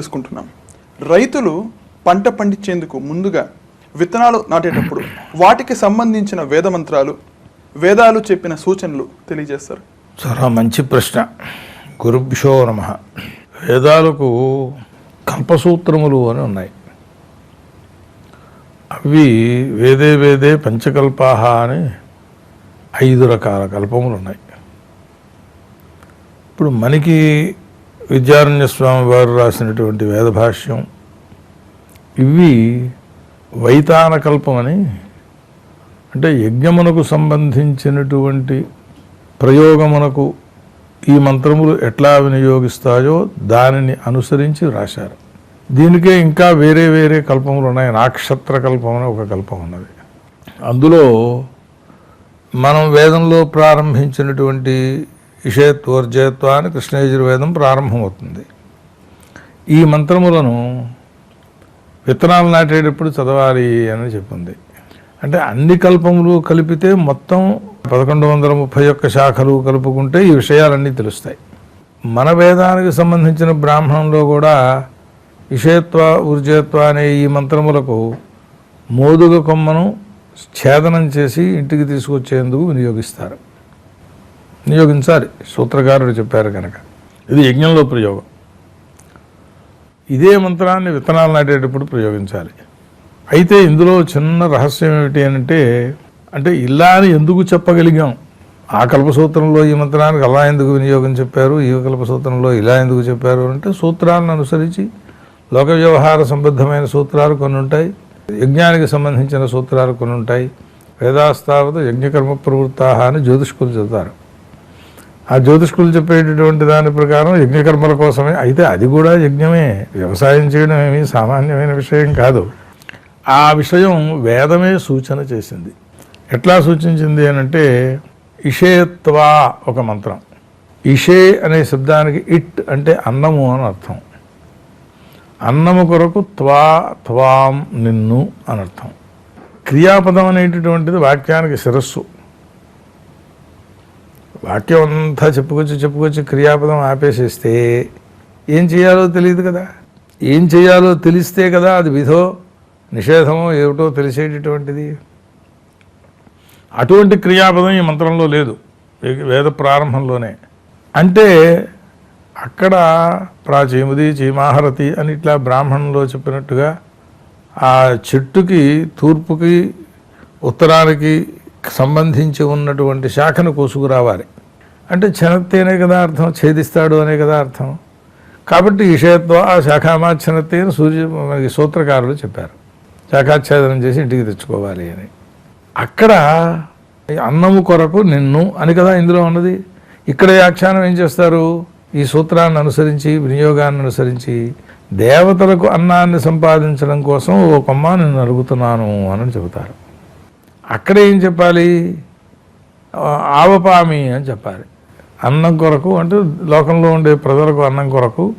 చేసుకుంటున్నాం. రైతులు పంట పండించేందుకు ముందుగా విత్తనాలు నాటేటప్పుడు వాటికి సంబంధించిన వేద మంత్రాలు వేదాలు చెప్పిన సూచనలు తెలియజేస్తారు. చాలా మంచి ప్రశ్న. గురుభ్యో నమ. వేదాలకు కల్పసూత్రములు అని ఉన్నాయి. అవి వేదే వేదే పంచకల్పాహ అని ఐదు రకాల కల్పములు ఉన్నాయి. ఇప్పుడు మనకి విద్యారణ్య స్వామి వారు రాసినటువంటి వేదభాష్యం. ఇవి వైతాన కల్పమని అంటే యజ్ఞమునకు సంబంధించినటువంటి ప్రయోగమునకు ఈ మంత్రములు ఎట్లా వినియోగిస్తాయో దానిని అనుసరించి రాశారు. దీనికే ఇంకా వేరే వేరే కల్పములు ఉన్నాయి. నాక్షత్ర కల్పం అని ఒక కల్పం ఉన్నది. అందులో మనం వేదంలో ప్రారంభించినటువంటి ఇషేత్వర్జయత్వ అని కృష్ణయజుర్వేదం ప్రారంభమవుతుంది. ఈ మంత్రములను విత్తనాలు నాటేటప్పుడు చదవాలి అని చెప్పింది. అంటే అన్ని కల్పములు కలిపితే మొత్తం పదకొండు వందల ముప్పై ఒక్క శాఖలు కలుపుకుంటే ఈ విషయాలన్నీ తెలుస్తాయి. మన వేదానికి సంబంధించిన బ్రాహ్మణంలో కూడా ఇషేత్వ ఊర్జేత్వ అనే ఈ మంత్రములకు మోదుగ కొమ్మను ఛేదనం చేసి ఇంటికి తీసుకొచ్చేందుకు వినియోగిస్తారు. వినియోగించాలి సూత్రకారుడు చెప్పారు కనుక ఇది యజ్ఞంలో ప్రయోగం. ఇదే మంత్రాన్ని విత్తనాలు నాటేటప్పుడు ప్రయోగించాలి. అయితే ఇందులో చిన్న రహస్యం ఏమిటి అంటే అంటే ఇలా అని ఎందుకు చెప్పగలిగాం? ఆ కల్పసూత్రంలో ఈ మంత్రానికి అలా ఎందుకు వినియోగం చెప్పారు? ఈ కల్పసూత్రంలో ఇలా ఎందుకు చెప్పారు? అంటే సూత్రాలను అనుసరించి లోక వ్యవహార సంబద్ధమైన సూత్రాలు కొన్ని ఉంటాయి. యజ్ఞానికి సంబంధించిన సూత్రాలు కొన్ని ఉంటాయి. వేదాస్తావత యజ్ఞకర్మ ప్రవృత్తాహ అని జ్యోతిష్కులు చెబుతారు. ఆ జ్యోతిష్కులు చెప్పేటటువంటి దాని ప్రకారం యజ్ఞకర్మల కోసమే. అయితే అది కూడా యజ్ఞమే. వ్యవసాయం చేయడం ఏమీ సామాన్యమైన విషయం కాదు. ఆ విషయం వేదమే సూచన చేసింది. ఎట్లా సూచించింది అని అంటే ఇషేత్వా ఒక మంత్రం. ఇషే అనే శబ్దానికి ఇట్ అంటే అన్నము అని అర్థం. అన్నము కొరకు త్వా త్వాం నిన్ను అని అర్థం. క్రియాపదం అనేటటువంటిది వాక్యానికి శిరస్సు. వాక్యం అంతా చెప్పుకొచ్చి చెప్పుకొచ్చి క్రియాపదం ఆపేసేస్తే ఏం చేయాలో తెలియదు కదా. ఏం చేయాలో తెలిస్తే కదా అది విధో నిషేధమో ఏమిటో తెలిసేటటువంటిది. అటువంటి క్రియాపదం ఈ మంత్రంలో లేదు వేద ప్రారంభంలోనే. అంటే అక్కడ ప్రాచీముది చీమాహరతి అని ఇట్లా బ్రాహ్మణంలో చెప్పినట్టుగా ఆ చెట్టుకి తూర్పుకి ఉత్తరానికి సంబంధించి ఉన్నటువంటి శాఖను కోసుకురావాలి. అంటే క్షణత్తేనే కదా అర్థం ఛేదిస్తాడు అనే కదా అర్థం. కాబట్టి ఈషయత్వ ఆ శాఖామాచ్ఛనత్తే సూర్య మనకి సూత్రకారులు చెప్పారు. శాఖాచ్ఛేదనం చేసి ఇంటికి తెచ్చుకోవాలి అని. అక్కడ అన్నము కొరకు నిన్ను అని కదా ఇందులో ఉన్నది. ఇక్కడ వ్యాఖ్యానం ఏం చేస్తారు? ఈ సూత్రాన్ని అనుసరించి వినియోగాన్ని అనుసరించి దేవతలకు అన్నాన్ని సంపాదించడం కోసం ఓ కొమ్మ నేను అడుగుతున్నాను అని చెబుతారు. అక్కడ ఏం చెప్పాలి? ఆవపామి అని చెప్పాలి. అన్నం కొరకు అంటే లోకంలో ఉండే ప్రజలకు అన్నం కొరకు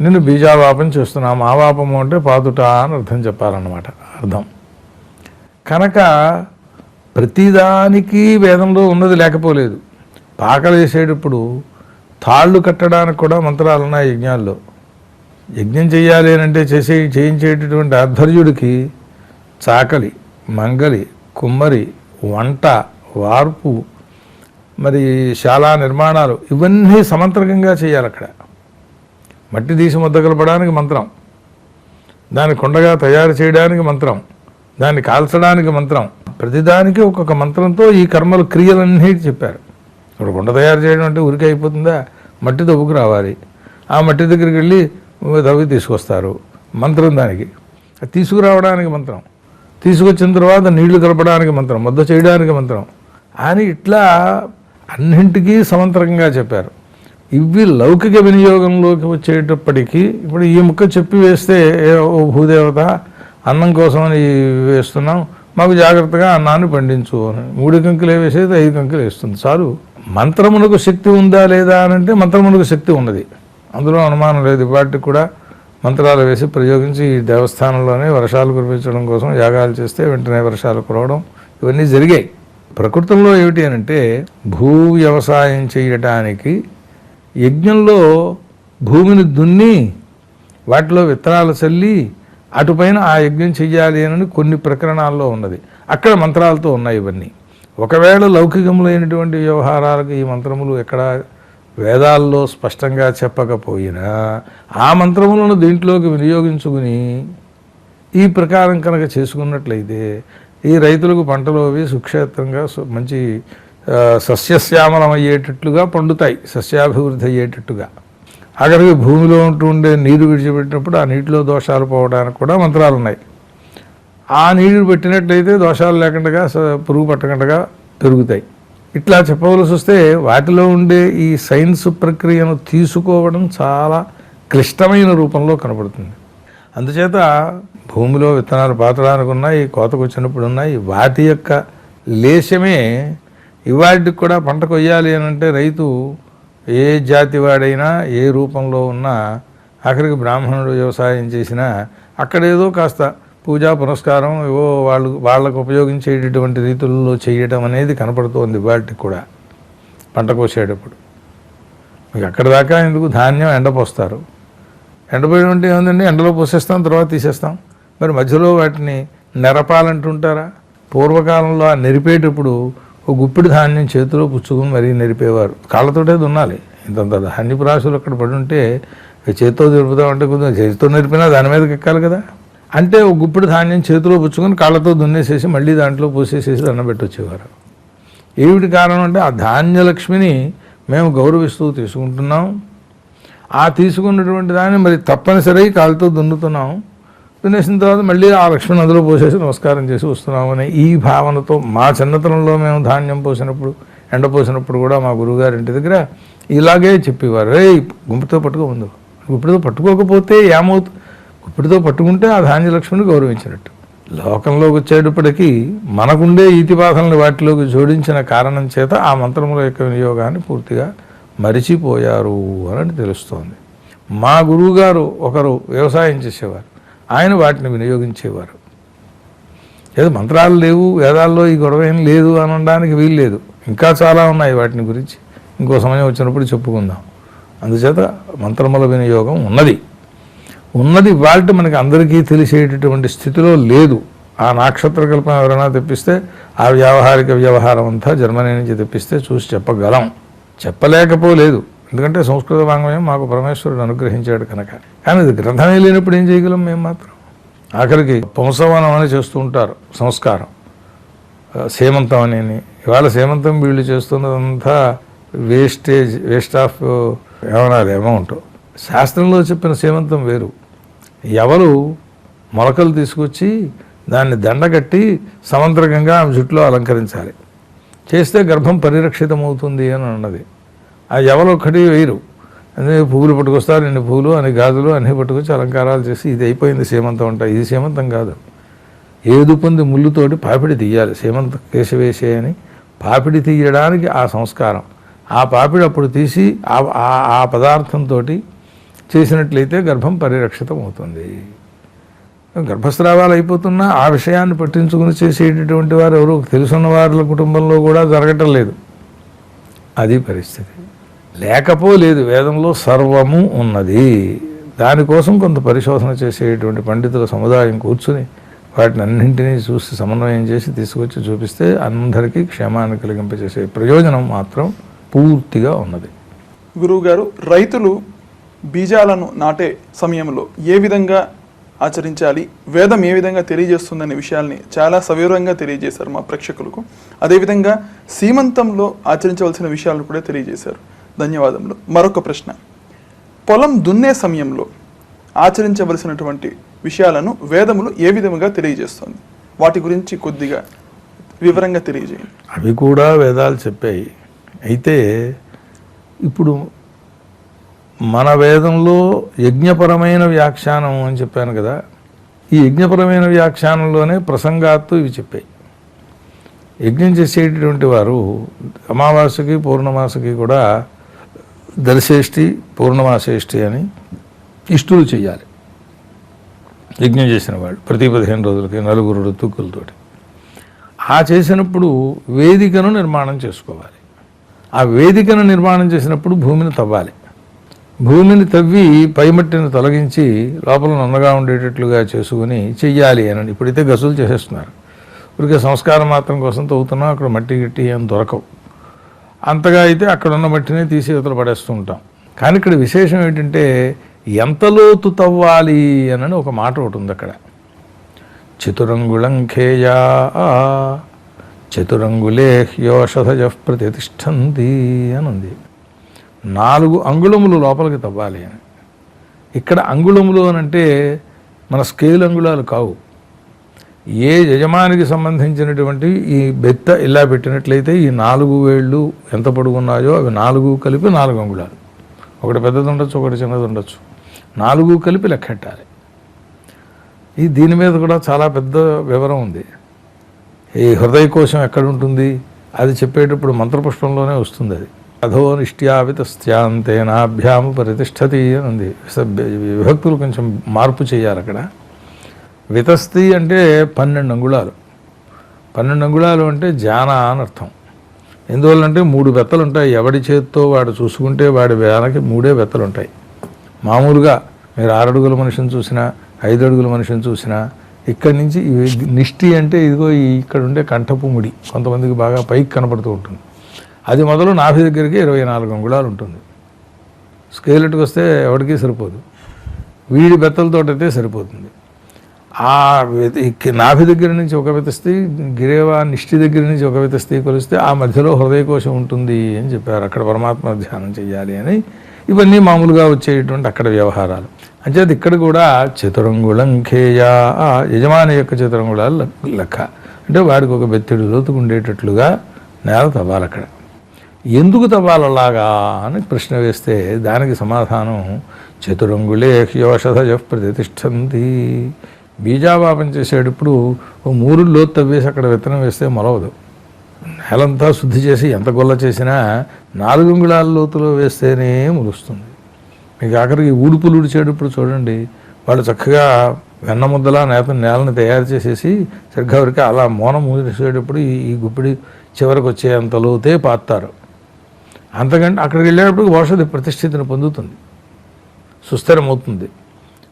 నేను బీజావాపం చేస్తున్నాం. ఆవాపము అంటే పాదుట అని అర్థం చెప్పాలన్నమాట. అర్థం. కనుక ప్రతిదానికి వేదంలో ఉన్నది లేకపోలేదు. పాకలు వేసేటప్పుడు తాళ్ళు కట్టడానికి కూడా మంత్రాలు ఉన్నాయి యజ్ఞాల్లో. యజ్ఞం చేయాలి అని అంటే చేసే చేయించేటటువంటి ఆధ్వర్యుడికి చాకలి మంగలి కుమ్మరి వంట వార్పు మరి శాలా నిర్మాణాలు ఇవన్నీ సమంత్రకంగా చేయాలి అక్కడ. మట్టి తీసి ముద్దగలపడానికి మంత్రం. దాన్ని కొండగా తయారు చేయడానికి మంత్రం. దాన్ని కాల్చడానికి మంత్రం. ప్రతిదానికి ఒక్కొక్క మంత్రంతో ఈ కర్మలు క్రియలన్నీ చెప్పారు. ఇప్పుడు కొండ తయారు చేయడం అంటే ఊరికే అయిపోతుందా? మట్టి తవ్వుకు రావాలి. ఆ మట్టి దగ్గరికి వెళ్ళి తవ్వి తీసుకొస్తారు మంత్రం దానికి. తీసుకురావడానికి మంత్రం. తీసుకొచ్చిన తర్వాత నీళ్ళు కలపడానికి మంత్రం ముద్ద చేయడానికి మంత్రం. అని ఇట్లా అన్నింటికీ సమంత్రకంగా చెప్పారు. ఇవి లౌకిక వినియోగంలోకి వచ్చేటప్పటికీ ఇప్పుడు ఈ ముక్క చెప్పి వేస్తే ఓ భూదేవత అన్నం కోసమని వేస్తున్నాం మాకు జాగ్రత్తగా అన్నాన్ని పండించు అని. మూడు కంకులు వేసేది ఐదు కంకులు వేస్తుంది. చాలు. మంత్రమునకు శక్తి ఉందా లేదా అని అంటే మంత్రమునకు శక్తి ఉన్నది. అందులో అనుమానం లేదు. వాటికి కూడా మంత్రాలు వేసి ప్రయోగించి ఈ దేవస్థానంలోనే వర్షాలు కురిపించడం కోసం యాగాలు చేస్తే వెంటనే వర్షాలు కురవడం ఇవన్నీ జరిగాయి. ప్రకృతంలో ఏమిటి అంటే భూ వ్యవసాయం చేయటానికి యజ్ఞంలో భూమిని దున్ని వాటిలో విత్తనాలు చల్లి అటుపైన ఆ యజ్ఞం చెయ్యాలి అని కొన్ని ప్రకరణాల్లో ఉన్నది. అక్కడ మంత్రాలతో ఉన్నాయి ఇవన్నీ. ఒకవేళ లౌకికములైనటువంటి వ్యవహారాలకు ఈ మంత్రములు ఎక్కడ వేదాల్లో స్పష్టంగా చెప్పకపోయినా ఆ మంత్రములను దీంట్లోకి వినియోగించుకుని ఈ ప్రకారం కనుక చేసుకున్నట్లయితే ఈ రైతులకు పంటలు అవి సుక్షేత్రంగా మంచి సస్యశ్యామలం అయ్యేటట్లుగా పండుతాయి సస్యాభివృద్ధి అయ్యేటట్టుగా. అక్కడికి భూమిలో ఉంటూ ఉండే నీరు విడిచిపెట్టినప్పుడు ఆ నీటిలో దోషాలు పోవడానికి కూడా మంత్రాలు ఉన్నాయి ఆ నీరు పెట్టినట్లయితే దోషాలు లేకుండా పురుగు పట్టకుండా పెరుగుతాయి. ఇట్లా చెప్పవలసి వస్తే వాటిలో ఉండే ఈ సైన్స్ ప్రక్రియను తీసుకోవడం చాలా క్లిష్టమైన రూపంలో కనబడుతుంది. అందుచేత భూమిలో విత్తనాలు పాతడానికి ఉన్నాయి కోతకు వచ్చినప్పుడు ఉన్నాయి వాటి యొక్క లేశమే ఇవాటికి కూడా పంట కొయ్యాలి అని అంటే రైతు ఏ జాతి వాడైనా ఏ రూపంలో ఉన్నా ఆఖరికి బ్రాహ్మణుడు వ్యవసాయం చేసినా అక్కడేదో కాస్త పూజా పునస్కారం ఏవో వాళ్ళు వాళ్ళకు ఉపయోగించేటటువంటి రీతుల్లో చేయటం అనేది కనపడుతోంది వాటికి కూడా పంట కోసేటప్పుడు. మీకు అక్కడ దాకా ఎందుకు ధాన్యం ఎండపోస్తారు ఎండపోయినట్టు ఏముందండి? ఎండలో పోసేస్తాం తర్వాత తీసేస్తాం. మరి మధ్యలో వాటిని నెరపాలంటుంటారా? పూర్వకాలంలో ఆ నెరిపేటప్పుడు ఒక గుప్పిడి ధాన్యం చేతిలో పుచ్చుకుని మరీ నెరిపేవారు. కాళ్ళతోటే దున్నాలి. ఇంతంత ధాన్యపు రాశులు అక్కడ పడి ఉంటే చేతితో తిరుపుతామంటే కొంచెం చేతితో నెరిపినా దాని మీదకి ఎక్కాలి కదా. అంటే ఒక గుప్పిడి ధాన్యం చేతిలో పుచ్చుకొని కాళ్ళతో దున్నేసేసి మళ్ళీ దాంట్లో పోసేసేసి దండం పెట్టొచ్చేవారు. ఏమిటి కారణం అంటే ఆ ధాన్యలక్ష్మిని మేము గౌరవిస్తూ తీసుకుంటున్నాం. ఆ తీసుకున్నటువంటి దాన్ని మరి తప్పనిసరి కాళ్ళతో దున్నుతున్నాం. దున్నేసిన తర్వాత మళ్ళీ ఆ లక్ష్మణ్ అందులో పోసేసి నమస్కారం చేసి వస్తున్నామని ఈ భావనతో మా చిన్నతనంలో మేము ధాన్యం పోసినప్పుడు ఎండ పోసినప్పుడు కూడా మా గురువుగారి ఇంటి దగ్గర ఇలాగే చెప్పేవారు. రే గుంపుతో పట్టుకో ముందు. గుంపుతో పట్టుకోకపోతే ఏమవుతుంది ఇప్పటితో పట్టుకుంటే ఆ ధాన్యలక్ష్మిని గౌరవించినట్టు. లోకంలోకి వచ్చేటప్పటికీ మనకుండే ఈతిబాధలను వాటిలోకి జోడించిన కారణం చేత ఆ మంత్రముల యొక్క వినియోగాన్ని పూర్తిగా మరిచిపోయారు అని తెలుస్తోంది. మా గురువుగారు ఒకరు వ్యవసాయం చేసేవారు. ఆయన వాటిని వినియోగించేవారు. ఏదో మంత్రాలు లేవు వేదాల్లో ఈ గొడవ ఏం లేదు అని అనడానికి వీలు లేదు ఇంకా చాలా ఉన్నాయి వాటిని గురించి. ఇంకో సమయం వచ్చినప్పుడు చెప్పుకుందాం. అందుచేత మంత్రముల వినియోగం ఉన్నది. ఉన్నది వాళ్ళు మనకి అందరికీ తెలిసేటటువంటి స్థితిలో లేదు. ఆ నక్షత్ర కల్పన ఎవరైనా తెప్పిస్తే ఆ వ్యావహారిక వ్యవహారం అంతా జర్మనీ నుంచి తెప్పిస్తే చూసి చెప్పగలం. చెప్పలేకపోలేదు. ఎందుకంటే సంస్కృత వాంగ్మయం మాకు పరమేశ్వరుడు అనుగ్రహించాడు కనుక. కానీ ఇది గ్రంథమే లేనప్పుడు ఏం చేయగలం మేము మాత్రం? ఆఖరికి పుంసవనం అని చేస్తూ ఉంటారు సంస్కారం. సేమంతం అని ఇవాళ సేమంతం వీళ్ళు చేస్తున్నదంతా వేస్టేజ్ వేస్ట్ ఆఫ్ ఏమనాలి అమౌంట్. శాస్త్రంలో చెప్పిన సేమంతం వేరు. ఎవరు మొలకలు తీసుకొచ్చి దాన్ని దండగట్టి సమంత్రకంగా ఆమె జుట్టులో అలంకరించాలి. చేస్తే గర్భం పరిరక్షితమవుతుంది అని అన్నది. ఆ ఎవరు ఒక్కటి వేయరు. అదే పువ్వులు పట్టుకొస్తారు రెండు పువ్వులు అన్ని గాజులు అన్నీ పట్టుకొచ్చి అలంకారాలు చేసి ఇది అయిపోయింది సీమంతం అంట. ఇది సీమంతం కాదు. ఏదు పొంది ముళ్ళుతోటి పాపిడి తీయాలి. సీమంత కేశవేశే అని పాపిడి తీయడానికి ఆ సంస్కారం. ఆ పాపిడి అప్పుడు తీసి ఆ ఆ- ఆ పదార్థంతో చేసినట్లయితే గర్భం పరిరక్షితం అవుతుంది. గర్భస్రావాలు అయిపోతున్నా ఆ విషయాన్ని పట్టించుకుని చేసేటటువంటి వారు ఎవరు? తెలుసున్న వారి కుటుంబంలో కూడా జరగటం లేదు. అది పరిస్థితి. లేకపోలేదు వేదంలో సర్వము ఉన్నది. దానికోసం కొంత పరిశోధన చేసేటువంటి పండితుల సముదాయం కూర్చుని వాటిని అన్నింటినీ చూసి సమన్వయం చేసి తీసుకొచ్చి చూపిస్తే అందరికీ క్షేమాన్ని కలిగింపజేసే ప్రయోజనం మాత్రం పూర్తిగా ఉన్నది. గురువుగారు రైతులు బీజాలను నాటే సమయంలో ఏ విధంగా ఆచరించాలి వేదం ఏ విధంగా తెలియజేస్తుందనే విషయాల్ని చాలా సవివరంగా తెలియజేశారు మా ప్రేక్షకులకు. అదేవిధంగా సీమంతంలో ఆచరించవలసిన విషయాలను కూడా తెలియజేశారు. ధన్యవాదములు. మరొక ప్రశ్న. పొలం దున్నే సమయంలో ఆచరించవలసినటువంటి విషయాలను వేదములు ఏ విధంగా తెలియజేస్తుంది? వాటి గురించి కొద్దిగా వివరంగా తెలియజేయండి. అవి కూడా వేదాలు చెప్పాయి. అయితే ఇప్పుడు మన వేదంలో యజ్ఞపరమైన వ్యాఖ్యానం అని చెప్పాను కదా ఈ యజ్ఞపరమైన వ్యాఖ్యానంలోనే ప్రసంగాత్తు ఇవి చెప్పాయి. యజ్ఞం చేసేటటువంటి వారు అమావాస్యకి పూర్ణమాసకి కూడా దర్శేష్టి పూర్ణమాసేష్టి అని ఇష్టులు చేయాలి యజ్ఞం చేసిన వాళ్ళు ప్రతి పదిహేను రోజులకి నలుగురు తుక్కులతోటి ఆ చేసినప్పుడు వేదికను నిర్మాణం చేసుకోవాలి. ఆ వేదికను నిర్మాణం చేసినప్పుడు భూమిని తవ్వాలి. భూమిని తవ్వి పైమట్టిని తొలగించి లోపల నున్నగా ఉండేటట్లుగా చేసుకుని చెయ్యాలి అని ఇప్పుడైతే గసులు చేసేస్తున్నారు. ఊరికే సంస్కారం మాత్రం కోసం తవ్వుతున్నాం అక్కడ మట్టి గిట్టి ఏం దొరకవు. అంతగా అయితే అక్కడ ఉన్న మట్టినే తీసి ఇవతల పడేస్తూ ఉంటాం కానీ ఇక్కడ విశేషం ఏంటంటే ఎంత లోతు తవ్వాలి అని ఒక మాట ఒకటి ఉంది అక్కడ. చతురంగుళం ఖేయా చతురంగులే హ్యోషధజ ప్రతిష్టంది అని ఉంది నాలుగు అంగుళములు లోపలికి తవ్వాలి అని. ఇక్కడ అంగుళములు అని అంటే మన స్కేల్ అంగుళాలు కావు. ఏ యజమానికి సంబంధించినటువంటి ఈ బెత్త ఇలా పెట్టినట్లయితే ఈ నాలుగు వేళ్ళు ఎంత పొడుగున్నాయో అవి నాలుగు కలిపి నాలుగు అంగుళాలు. ఒకటి పెద్దది ఉండొచ్చు ఒకటి చిన్నది ఉండొచ్చు. నాలుగు కలిపి లెక్కెట్టాలి. ఈ దీని మీద కూడా చాలా పెద్ద వివరం ఉంది. ఈ హృదయ కోశం ఎక్కడ ఉంటుంది? అది చెప్పేటప్పుడు మంత్రపుష్పంలోనే వస్తుంది అది. అధో నిష్ట్యావితస్త్యాంతేనాభ్యాము పరితిష్టతి అని ఉంది విభక్తులు కొంచెం మార్పు చేయాలి అక్కడ. వితస్తి అంటే పన్నెండు అంగుళాలు. పన్నెండు అంగుళాలు అంటే జాన అని అర్థం. ఎందువల్లంటే మూడు బెత్తలు ఉంటాయి. ఎవడి చేత్తో వాడు చూసుకుంటే వాడి వేలకి మూడే బెత్తలు ఉంటాయి. మామూలుగా మీరు ఆరడుగుల మనిషిని చూసినా ఐదు అడుగుల మనిషిని చూసినా ఇక్కడి నుంచి నిష్టి అంటే ఇదిగో ఇక్కడ ఉండే కంఠపు ముడి. కొంతమందికి బాగా పైకి కనపడుతూ ఉంటుంది. అది మొదలు నాభి దగ్గరికి ఇరవై నాలుగు అంగుళాలు ఉంటుంది. స్కేలెట్కి వస్తే ఎవరికీ సరిపోదు. వీడి బెత్తలతోటైతే సరిపోతుంది. ఆ నాభి దగ్గర నుంచి ఒక వితస్తి గిరేవా నిష్టి దగ్గర నుంచి ఒక వితస్తి కొలిస్తే ఆ మధ్యలో హృదయకోశం ఉంటుంది అని చెప్పారు. అక్కడ పరమాత్మ ధ్యానం చేయాలి అని. ఇవన్నీ మామూలుగా వచ్చేటువంటి అక్కడ వ్యవహారాలు. అంచేది ఇక్కడ కూడా చతురంగుళం ఖేయా యజమాని యొక్క చతురంగుళాలు లెక్క- అంటే వాడికి ఒక బెత్తెడు లోతుకు ఉండేటట్లుగా నేల తవ్వాలి అక్కడ ఎందుకు తవ్వాలలాగా అని ప్రశ్న వేస్తే దానికి సమాధానం చతురంగులే హ్యోషధజ ప్రతిష్టంది బీజాపాపం చేసేటప్పుడు ఓ మూరు లోతు తవ్వేసి అక్కడ విత్తనం వేస్తే మొలవదు. నేలంతా శుద్ధి చేసి ఎంత గొల్ల చేసినా నాలుగు అంగుళాల లోతులో వేస్తేనే ములుస్తుంది. మీకు ఆఖరికి ఊడుపులు ఊడిచేటప్పుడు చూడండి వాళ్ళు చక్కగా వెన్న ముద్దలా నేత నేలని తయారు చేసేసి సరిగ్గా వరకు అలా మోనం మూసేటప్పుడు ఈ ఈ గుప్పిడి చివరికి వచ్చేంత లోతే పాతారు. అంతకంటే అక్కడికి వెళ్ళేటప్పుడు ఔషధి ప్రతిష్ఠితిని పొందుతుంది. సుస్థిరమవుతుంది.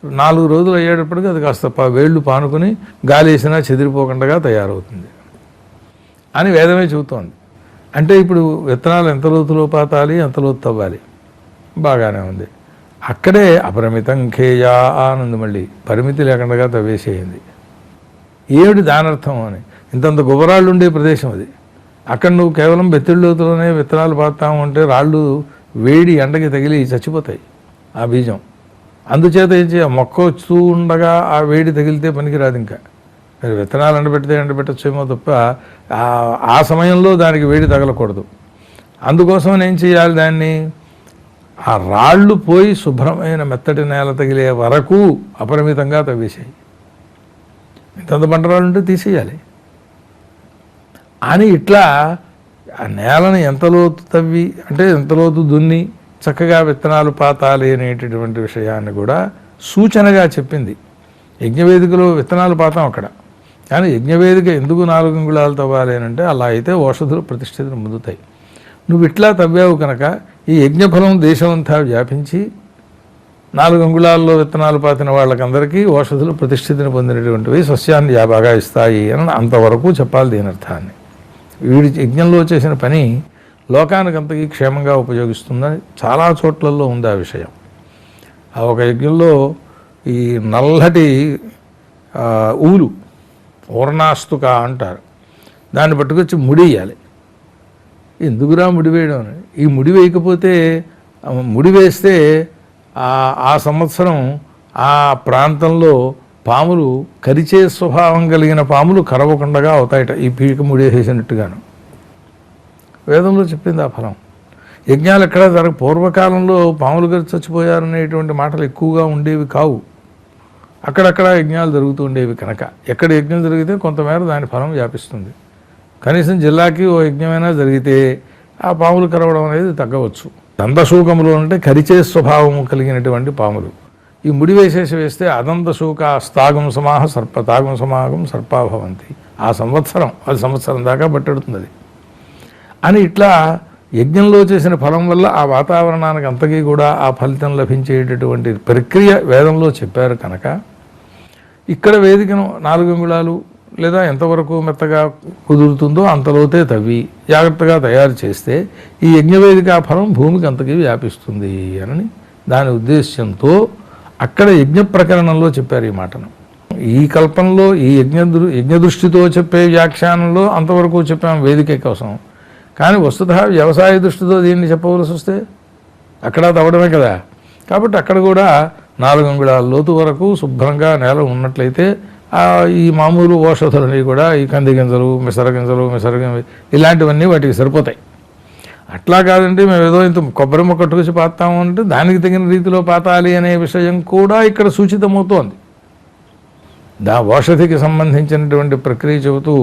నాలుగు రోజులు అయ్యేటప్పటికి అది కాస్త వేళ్ళు పానుకొని గాలి వేసినా చెదిరిపోకుండా తయారవుతుంది. అని వేదమే చెబుతోంది. అంటే ఇప్పుడు విత్తనాలు ఎంత లోతులో పాతాలి ఎంత లోతు తవ్వాలి బాగానే ఉంది. అక్కడే అపరిమితం ఖేయా ఆనంది మళ్ళీ పరిమితి లేకుండా తవ్వేసేయింది. ఏమిటి దాని అర్థం అని? ఇంతంత గుబరాళ్ళు ఉండే ప్రదేశం అది. అక్కడ నువ్వు కేవలం బెత్తిళ్ళతోనే విత్తనాలు పాతాము అంటే రాళ్ళు వేడి ఎండకి తగిలి చచ్చిపోతాయి ఆ బీజం. అందుచేత ఏం చేయ మొక్క వస్తూ ఉండగా ఆ వేడి తగిలితే పనికిరాదు ఇంకా. మీరు విత్తనాలు ఎండబెడితే ఎండబెట్టచ్చేమో తప్ప ఆ- సమయంలో దానికి వేడి తగలకూడదు. అందుకోసం ఏం చేయాలి దాన్ని? ఆ రాళ్ళు పోయి శుభ్రమైన మెత్తటి నేల తగిలే వరకు అపరిమితంగా తవ్వేసాయి. ఇంతంత రాళ్ళు ఉంటే తీసేయాలి. అని ఇట్లా ఆ నేలను ఎంత లోతు తవ్వి అంటే ఎంత లోతు దున్ని చక్కగా విత్తనాలు పాతాలి అనేటటువంటి విషయాన్ని కూడా సూచనగా చెప్పింది. యజ్ఞవేదికలో విత్తనాలు పాతాం అక్కడ. కానీ యజ్ఞవేదిక ఎందుకు నాలుగు అంగుళాలు తవ్వాలి అని అంటే అలా అయితే ఔషధులు ప్రతిష్ఠితులు ముందుతాయి. నువ్వు ఇట్లా తవ్వావు కనుక ఈ యజ్ఞఫలం దేశమంతా వ్యాపించి నాలుగు అంగుళాల్లో విత్తనాలు పాతిన వాళ్ళకందరికీ ఔషధులు ప్రతిష్ఠితిని పొందినటువంటివి సస్యాన్ని బాగా ఇస్తాయి అని అంతవరకు చెప్పాలి దీని అర్థాన్ని. వీడి యజ్ఞంలో చేసిన పని లోకానికంతకీ క్షేమంగా ఉపయోగిస్తుందని చాలా చోట్లలో ఉంది ఆ విషయం. ఆ ఒక యజ్ఞంలో ఈ నల్లటి ఊలు ఊర్ణాస్తుక అంటారు. దాన్ని పట్టుకొచ్చి ముడియాలి ఎందుకురా ముడి వేయడం అని. ఈ ముడి వేయకపోతే ముడి వేస్తే ఆ సంవత్సరం ఆ ప్రాంతంలో పాములు కరిచే స్వభావం కలిగిన పాములు కరవకుండగా అవుతాయట. ఈ పీక ముడేసేసినట్టుగాను వేదంలో చెప్పింది ఆ ఫలం. యజ్ఞాలు ఎక్కడ జరగ పూర్వకాలంలో పాములు గారు చచ్చిపోయారనేటువంటి మాటలు ఎక్కువగా ఉండేవి కావు. అక్కడక్కడ యజ్ఞాలు జరుగుతూ ఉండేవి కనుక. ఎక్కడ యజ్ఞం జరిగితే కొంతమేర దాని ఫలం వ్యాపిస్తుంది. కనీసం జిల్లాకి ఓ యజ్ఞమైనా జరిగితే ఆ పాములు కరవడం అనేది తగ్గవచ్చు. దంతశూకములు అంటే కరిచే స్వభావము కలిగినటువంటి పాములు. ఈ ముడి వేసేసి వేస్తే అదంత శూక స్థాగం సమాహ సర్ప తాగం సమాగం సర్పాభవంతి ఆ సంవత్సరం అది సంవత్సరం దాకా పట్టెడుతుంది అది అని ఇట్లా యజ్ఞంలో చేసిన ఫలం వల్ల ఆ వాతావరణానికి అంతకీ కూడా ఆ ఫలితం లభించేటటువంటి ప్రక్రియ వేదంలో చెప్పారు కనుక ఇక్కడ వేదికను నాలుగు అంగుళాలు లేదా ఎంతవరకు మెత్తగా కుదురుతుందో అంతలోతే తవ్వి జాగ్రత్తగా తయారు చేస్తే ఈ యజ్ఞవేదిక ఫలం భూమికి అంతకీ వ్యాపిస్తుంది అని దాని ఉద్దేశ్యంతో అక్కడ యజ్ఞ ప్రకరణంలో చెప్పారు ఈ మాటను. ఈ కల్పనలో ఈ యజ్ఞ యజ్ఞ దృష్టితో చెప్పే వ్యాఖ్యానంలో అంతవరకు చెప్పాము వేదిక కోసం. కానీ వస్తుత వ్యవసాయ దృష్టితో దీన్ని చెప్పవలసి వస్తే అక్కడ తవ్వడమే కదా. కాబట్టి అక్కడ కూడా నాలుగు అంగుళాల లోతు వరకు శుభ్రంగా నేల ఉన్నట్లయితే ఈ మామూలు ఓషధులని కూడా ఈ కంది గింజలు మిసర గింజలు మిసర గింజలు ఇలాంటివన్నీ వాటికి సరిపోతాయి. అట్లా కాదండి మేము ఏదో ఇంత కొబ్బరి మొక్క కట్టుకొచ్చి పాతాము అంటే దానికి తగిన రీతిలో పాతాలి అనే విషయం కూడా ఇక్కడ సూచితమవుతోంది. దా ఓషధికి సంబంధించినటువంటి ప్రక్రియ చెబుతూ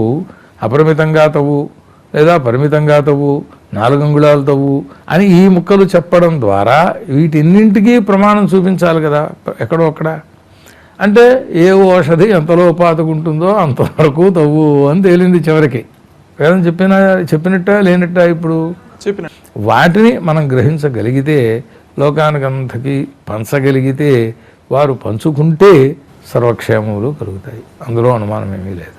అపరిమితంగా తవ్వు లేదా పరిమితంగా తవ్వు నాలుగు అంగుళాలు తవ్వు అని ఈ ముక్కలు చెప్పడం ద్వారా వీటిన్నింటికీ ప్రమాణం చూపించాలి కదా ఎక్కడో అక్కడ. అంటే ఏ ఔషధి ఎంతలో పాతుకుంటుందో అంతవరకు తవ్వు అని తేలింది చివరికి. వేదం చెప్పిన చెప్పినట్ట లేనట్ట ఇప్పుడు? చెప్పిన వాటిని మనం గ్రహించగలిగితే లోకానికంతకి పంచగలిగితే వారు పంచుకుంటే సర్వక్షేమములు కలుగుతాయి. అందులో అనుమానం ఏమీ లేదు.